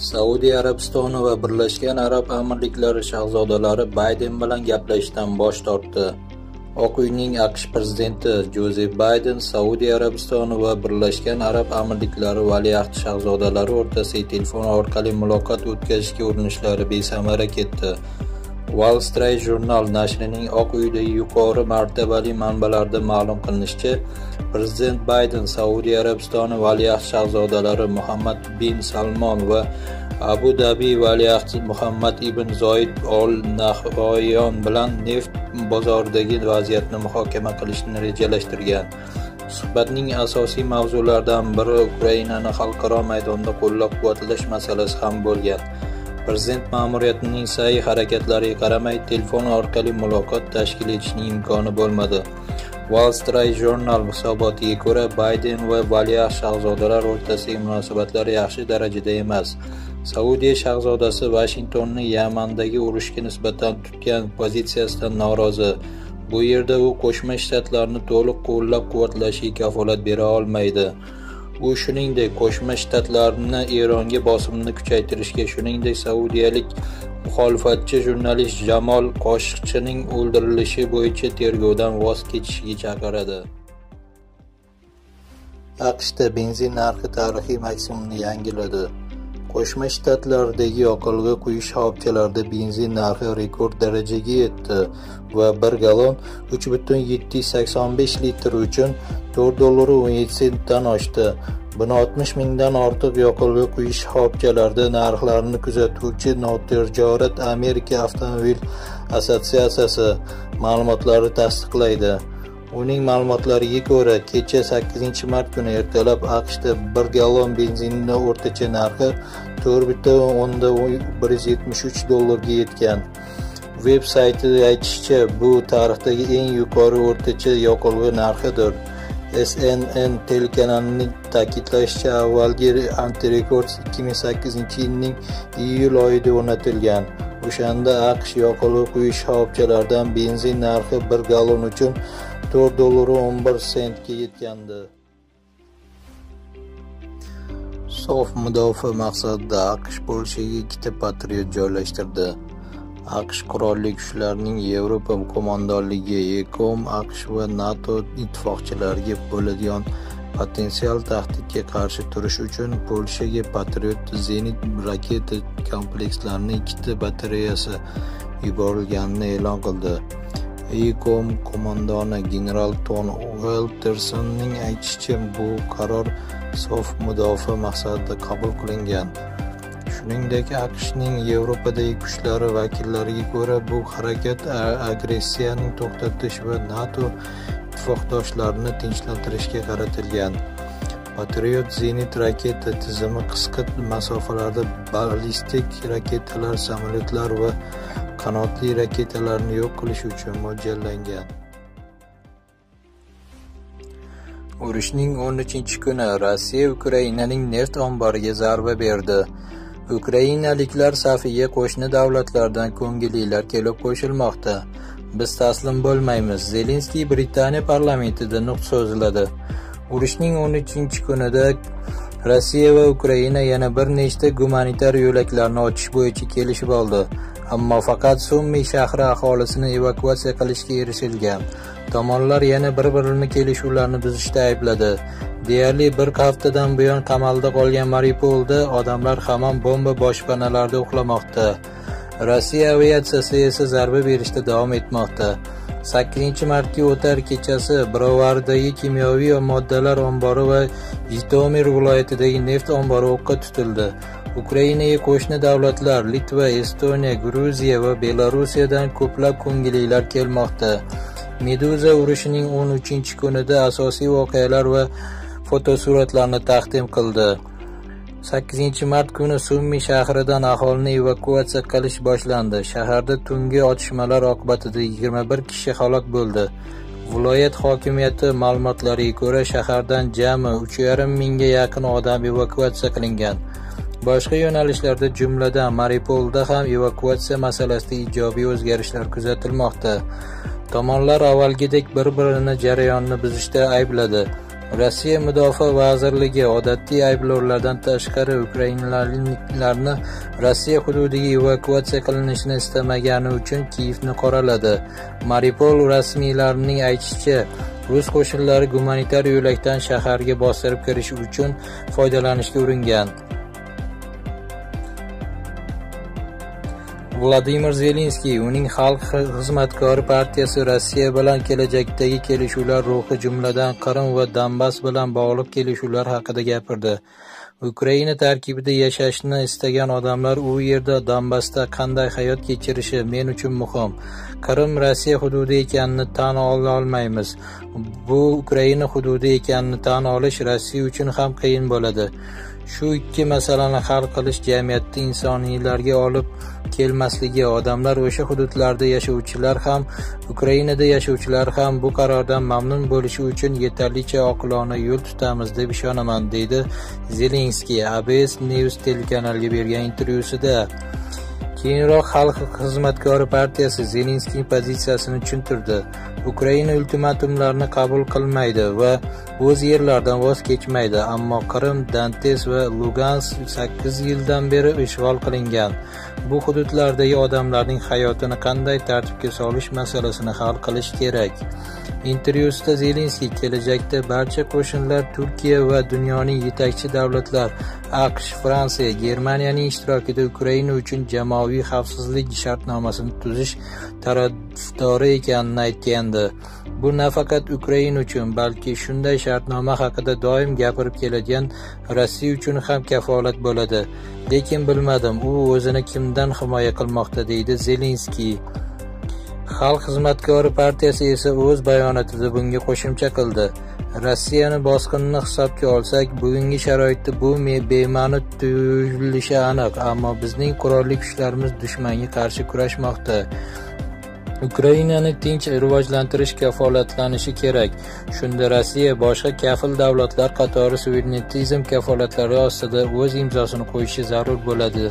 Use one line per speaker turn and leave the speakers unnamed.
Saudiya Arabistoni va Birlashgan Arab Amirliklari shahzodalari Bayden bilan gaplashishdan bosh tortdi. Oq uyning AQSh prezidenti Jozef Bayden Saudiya Arabistoni va Birlashgan Arab Amirliklari valiahd shahzodalari o'rtasida telefon orqali muloqot o'tkazishga urinishlari besamara ketdi. Wall Street Journal nashrining Oq uydagi yuqori martabali manbalarda ma'lum qilinishicha, Prezident Bayden Saudiya Arabistoni valiahd shahzodalari Muhammad bin Salmon va Abu Dabi valiahdi Muhammad ibn Zoid Ol Nahyoon bilan neft bozoridagi vaziyatni muhokama qilishni rejalashtirgan. Suhbatning asosiy mavzularidan biri Ukrainani xalqaro maydonda qo'llab-quvvatlash masalasi ham bo'lgan. Prezident ma'muriyatining sa'y-harakatlariga qaramay, telefon orqali muloqot tashkil etishning imkoni bo'lmadi. Wall Street Journal hisobotiga ko'ra, Bayden va valiahd shahzodalar o'rtasidagi munosabatlar yaxshi darajada emas. Saudiya shahzodasi Vashingtonni Yamandagi urushga nisbatan tutgan pozitsiyasidan norozi. Bu yerda u Qo'shma Shtatlarni to'liq qo'llab-quvvatlashiga kafolat bera olmaydi. U shuningdek, Qo'shma Shtatlarni Eronga bosimni kuchaytirishga, shuningdek, saudiyalik muxolifatchi jurnalist Jamol Qoshiqchining o'ldirilishi bo'yicha tergovdan voz kechishga chaqiradi. AQShda benzin narxi tarixiy maksimumni yangiladi. Qo'shma Shtatlardagi yoqilg'i quyish shoxobchalarida benzin narxi rekord darajaga yetdi va 1 gallon 3,785 litr uchun 4 dollar 17 sentdan oshdi. Buni 60 mingdan ortiq yoqilg'i quyish shoxobchalarida narxlarni kuzatuvchi notijorat Amerika avtomobil assotsiatsiyasi ma'lumotlari tasdiqlaydi. Uning ma'lumotlariga ko'ra, kecha 8-mart kuni ertalab AQShda 1 gallon benzinni o'rtacha narxi 4,173 dollarga yetgan. Veb sayti aytishicha, bu tarixdagi eng yuqori o'rtacha yoqilg'i narxidir. snn telekanalining ta'kidlashicha, avvalgi antirekord 2008-yilning iyul oyida o'rnatilgan. O'shanda AQSh yoqilg'i quyish shoxobchalaridan benzin narxi 1 gallon uchun 4 dollar 11 sentga yetgandi. Sof mudofaa maqsadida AQSh Polshaga ikkita patriot joylashtirdi. AQSh qurolli kuchlarining Yevropa qo'mondonligi ekom AQSh va NATO ittifoqchilariga bo'ladigan potensial tahdidga qarshi turish uchun Polshaga Patriot zenit raketa komplekslarining ikkita batareyasi yuborilganini e'lon qildi. EUCOM qo'mondoni general Ton Weltersonning aytishicha, bu qaror sof mudofaa maqsadida qabul qilingan. Shuningdek, AQShning Yevropadagi kuchlari vakillariga ko'ra, bu harakat agressiyani to'xtatish va NATO ittifoqdoshlarini tinchlantirishga qaratilgan. Patriot zenit raketa tizimi qisqa masofalarda ballistik raketalar, samolyotlar va qanotli raketalarni yo'q qilish uchun mo'ljallangan. Urushning 13-kuni Rossiya Ukrainaning neft omboriga zarba berdi. Ukrainaliklar safiga qo'shni davlatlardan ko'ngillilar kelib qo'shilmoqda. Biz taslim bo'lmaymiz. Zelenskiy Britaniya parlamentida nutq so'zladi. Urushning 13-kunida Rossiya va Ukraina yana bir nechta gumanitar yo'laklarni ochish bo'yicha kelishib oldi. Ammo faqat Summi shahri aholisini evakuatsiya qilishga erishilgan. Tomonlar yana bir-birini kelishuvlarni buzishda aybladi. Deyarli bir haftadan buyon qamalda qolgan Mariupolda odamlar hamon bomba boshpanalarida uxlamoqda. Rossiya aviatsiyasi esa zarba berishda davom etmoqda. Sakkizinchi martga o'tar kechasi Brovardagi kimyoviy moddalar ombori va Jitomir viloyatidagi neft ombori o'qqa tutildi. Ukrainaga qo'shni davlatlar Litva, Estoniya, Gruziya va belorussiyadan ko'plab ko'ngillilar kelmoqda. Meduza urushining 13-kunida asosiy voqealar va fotosuratlarni taqdim qildi. 8-mart kuni Summi shahridan aholini evakuatsiya qilish boshlandi. Shaharda tungi otishmalar oqibatida 21 kishi halok bo'ldi. Viloyat hokimiyati ma'lumotlariga ko'ra, shahardan jami 3,5 mingga yaqin odam evakuatsiya qilingan. Boshqa yo'nalishlarda, jumladan Mariupolda ham evakuatsiya masalasida ijobiy o'zgarishlar kuzatilmoqda. Tomonlar avvalgidek bir-birini jarayonni buzishda aybladi. Rossiya Mudofaa vazirligi odatiy ayblovlardan tashqari ukrainaliklarni Rossiya hududiga evakuatsiya qilinishini istamagani uchun Kiyevni qoraladi. Mariupol rasmiylarining aytishicha, rus qo'shinlari gumanitar yo'lakdan shaharga bostirib kirish uchun foydalanishga uringan. Vladimir Zelenskiy uning Xalq xizmatkori partiyasi Rossiya bilan kelajakdagi kelishuvlar ruhi, jumladan Qrim va Donbass bilan bog'liq kelishuvlar haqida gapirdi. Ukraina tarkibida yashashni istagan odamlar u yerda Donbassda qanday hayot kechirishi men uchun muhim. Qrim Rossiya hududi ekanini tan olmaymiz. Bu Ukraina hududi ekanini tan olish Rossiya uchun ham qiyin bo'ladi. Shu ikki masalani hal qilish jamiyatda insoniylarga olib kelmasligi, odamlar o'sha hududlarda yashovchilar ham, Ukrainada yashovchilar ham bu qarordan mamnun bo'lishi uchun yetarlicha oqilona yo'l tutamiz deb ishonaman, deydi Zelenskiy ABS News telekanaliga bergan intervyusida. Keyinroq Xalq xizmatkori partiyasi Zelenskiy pozitsiyasini tushuntirdi. Ukraina ultimatumlarni qabul qilmaydi va o'z yerlaridan voz kechmaydi, ammo Qrim, Dantes va Lugansk 8 yildan beri ishg'ol qilingan. Bu hududlardagi odamlarning hayotini qanday tartibga solish masalasini hal qilish kerak. Intervyusida Zelenskiy kelajakda barcha qo'shinlar Turkiya va dunyoning yetakchi davlatlar AQSh, Fransiya, Germaniyaning ishtirokida Ukraina uchun jamoaviy xavfsizlik shartnomasini tuzish tarafdori ekanini aytgandi. Bu nafaqat Ukraina uchun, balki shunday shartnoma haqida doim gapirib keladigan Rossiya uchun ham kafolat bo'ladi. Lekin bilmadim, u o'zini kimdan himoya qilmoqda, deydi Zelenskiy. Xalq xizmatkori partiyasi esa o'z bayonotida bunga qo'shimcha qildi. Rossiyani bosqinini hisobga olsak, bugungi sharoitda bu bema'ni tuyulishi aniq, ammo bizning qurolli kuchlarimiz dushmanga qarshi kurashmoqda. Ukrainani tinch rivojlantirish kafolatlanishi kerak. Shunda Rossiya boshqa kafil davlatlar qatori suverenitizm kafolatlari ostida o'z imzosini qo'yishi zarur bo'ladi.